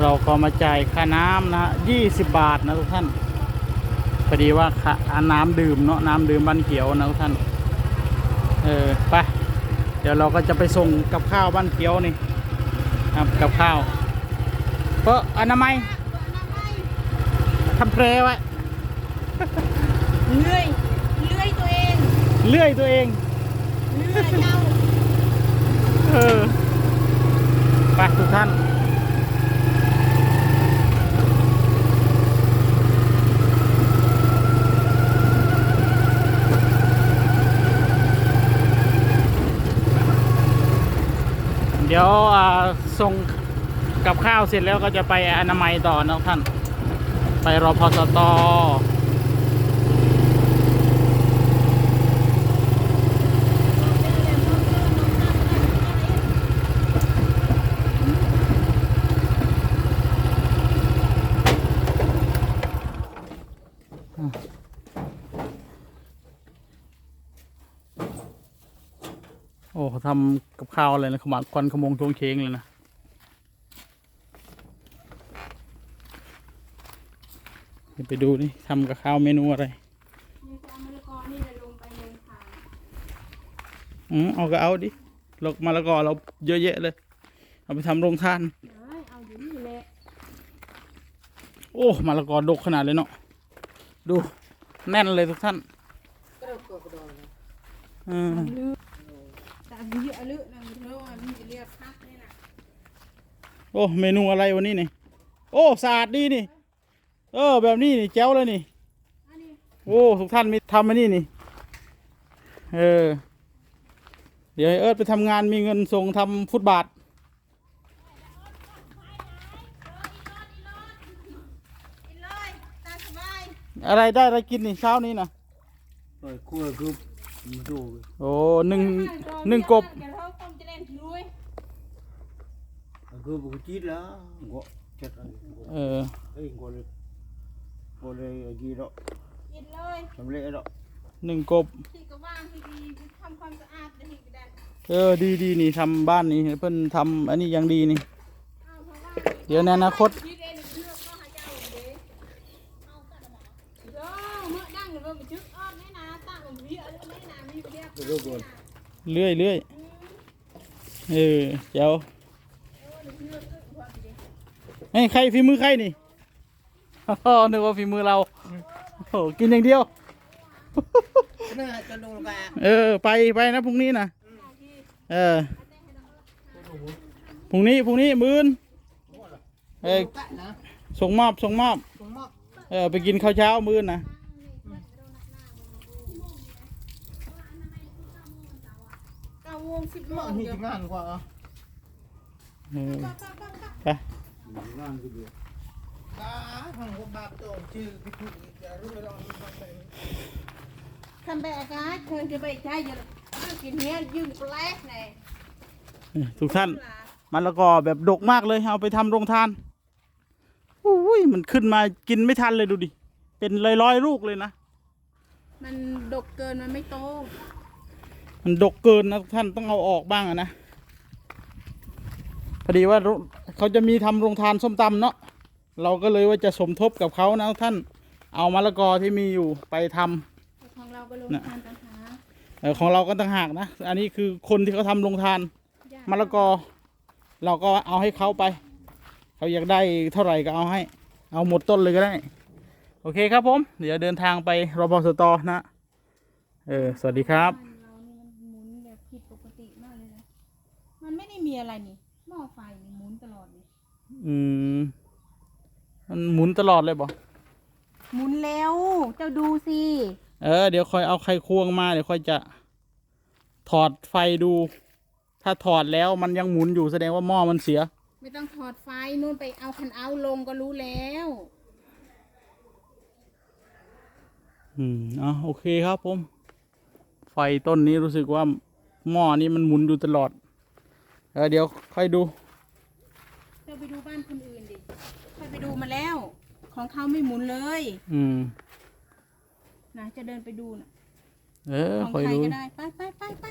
เราก็มาจ่ายค่าน้ำนะยี่สิบบาทนะทุกท่านพอดีว่าค่าน้ำดื่มเนาะน้ำดื่มบ้านเขียวนะทุกท่าน เออไปเดี๋ยวเราก็จะไปส่งกับข้าวบ้านเขียวนี่ครับกับข้าวเพราะอนามัยทำเพลไว้เลื่อยเลื่อยตัวเอง เลื่อยตัวเองเลื่อยเจ้า เออไปทุกท่าน เดี๋ยวส่งกับข้าวเสร็จแล้วก็จะไปอนามัยต่อนะท่าน ไปรอพสตโอ้เขาทำกับข้าวอะไรนะขมักควันขโมงทวงเชงเลยนะเดี๋ยวไปดูนี่ทำกับข้าวเมนูอะไรนี่จะเอามะละกอนี่เลยลงไปเลยค่ะอืมเอาก็เอาดิลกมาละกอเราเยอะแยะเลย เอาไปทำโรงทานเอ้ยเอาอยู่นี่แหละโอ้มาละกอดกขนาดเลยเนาะดูแน่นเลยทุกท่าน อืมลื อตามนี้อาลือนะเพราะว่ามีเรียกพักนี่นะโอ้เมนูอะไรวันนี้นี่ โอ้สะอาดดีนี่ เออ แบบนี้นี่แจ๋วเลยนี่ อันนี้โอ้ทุกท่านมีทำอันนี้นี่ เออ เดี๋ยวให้เอิร์ธไปทำงานมีเงินส่งทำฟุตบาท กินเลยตาสบายอะไรได้อะไรกินนี่เช้านี้นะ rồi cua cướp mà đồ โอ้หนึ่งหนึ่งกบเดี๋ยวเขาต้มจะเล่นลุย cướp một chít lá gọ chặt ăn เออ ấy gọi là gọi là gì đó กินเลย làm lễ đó หนึ่งกบที่ก็ว่างที่ดีทำความสะอาดเดี๋ยวที่ก็ได้เออดีดีนี่ทำบ้านนี่เพิ่นทำอันนี้อย่างดีนี่เอาเพราะว่าเดี๋ยวในอนาคต เรื่อยเรื่อยเออเจ้าไอ้ยใครฝีมือใครนี่อ๋อนึกว่าฝีมือเราโอ้โหกินอย่างเดียว nè cho đồ bà เออไปไปนะพรุ่งนี้นะเออพรุ่งนี้พรุ่งนี้มื้อนเออ cạnh nè ส่งมอบส่งมอบ không mắc เออไปกินข้าวเช้ามื้อนนะ เก้าโมงสิบโมง mắc เดี๋ยว thì ngàn quả เออไป ngàn cái gì cá thằng con bạc tổ chứ cái cụ cái lúc đó nó không phải ทำแบบกาเชิญจะไปใช้ยู่กินเนี้ยยืนแปลกไงทุกท่านมะละกอแบบดกมากเลยเอาไปทำโรงทานอุ้ยมันขึ้นมากินไม่ทันเลยดูดิ เป็นร้อยๆลูกเลยนะ มันดกเกินมันไม่โต มันดกเกินนะทุกท่านต้องเอาออกบ้างอะนะพอดีว่าโรงเขาจะมีทำโรงทานส้มตำเนาะเราก็เลยว่าจะสมทบกับเขานะทุกท่านเอามะละกอที่มีอยู่ไปทำของเราก็ลงน่ะทานปัญหาเออของเราก็ต่างหากนะ อันนี้คือคนที่เขาทำโรงทานยากมะละกอ เราก็เอาให้เขาไป เขาอยากได้เท่าไหร่ก็เอาให้ เอาหมดต้นเลยก็ได้ โอเคครับผม เดี๋ยวเดินทางไปรบสตนะ เออ สวัสดีครับ ผิดปกติมากเลยนะมันไม่ได้มีอะไรนี่หม้อไฟนี่หมุนตลอดเลยอืม มันหมุนตลอดเลยบ่หมุนแล้วเจ้าดูสิเออเดี๋ยวค่อยเอาไขควงมาเดี๋ยวค่อยจะถอดไฟดู ถ้าถอดแล้วมันยังหมุนอยู่แสดงว่าหม้อมันเสีย ไม่ต้องถอดไฟนู่นไปเอาคันเอาท์ลงก็รู้แล้ว อืมอะโอเคครับผม ไฟต้นนี้รู้สึกว่า หม้อนี้มันหมุนอยู่ตลอด เออเดี๋ยวค่อยดูเจ้าไปดูบ้านคนอื่นดิค่อยไปดูมาแล้ว ของเขาไม่หมุนเลย อืมนะจะเดินไปดูนะเออของค่อยใครดู ก็ได้ไปไปไปไป